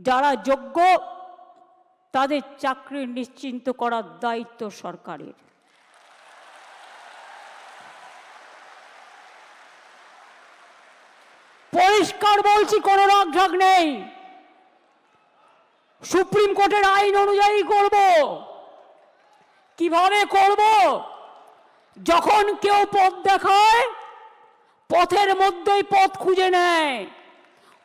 যারা যোগ্য, তাদের চাকরি নিশ্চিন্ত করার দায়িত্ব সরকারের। পরিষ্কার বলছি, কোনো রাগঢাক নেই। সুপ্রিম কোর্টের আইন অনুযায়ী করব। কীভাবে করব? যখন কেউ পথ দেখায়, পথের মধ্যেই পথ খুঁজে নেয়।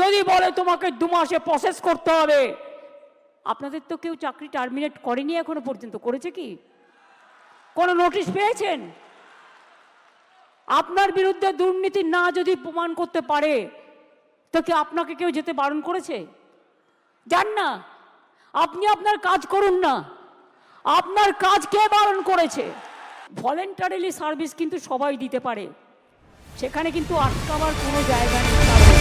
যদি বলে তোমাকে দু মাসে প্রসেস করতে হবে, আপনাদের তো কেউ চাকরি টার্মিনেট করেনি এখনও পর্যন্ত, করেছে কি? কোনো নোটিশ পেয়েছেন? আপনার বিরুদ্ধে দুর্নীতি না যদি প্রমাণ করতে পারে, তো কি আপনাকে কেউ যেতে বারণ করেছে? যান না। আপনি আপনার কাজ করুন না। আপনার কাজ কে বারণ করেছে? ভলেন্টারিলি সার্ভিস কিন্তু সবাই দিতে পারে। সেখানে কিন্তু আটকাবার কোনো জায়গা নেই।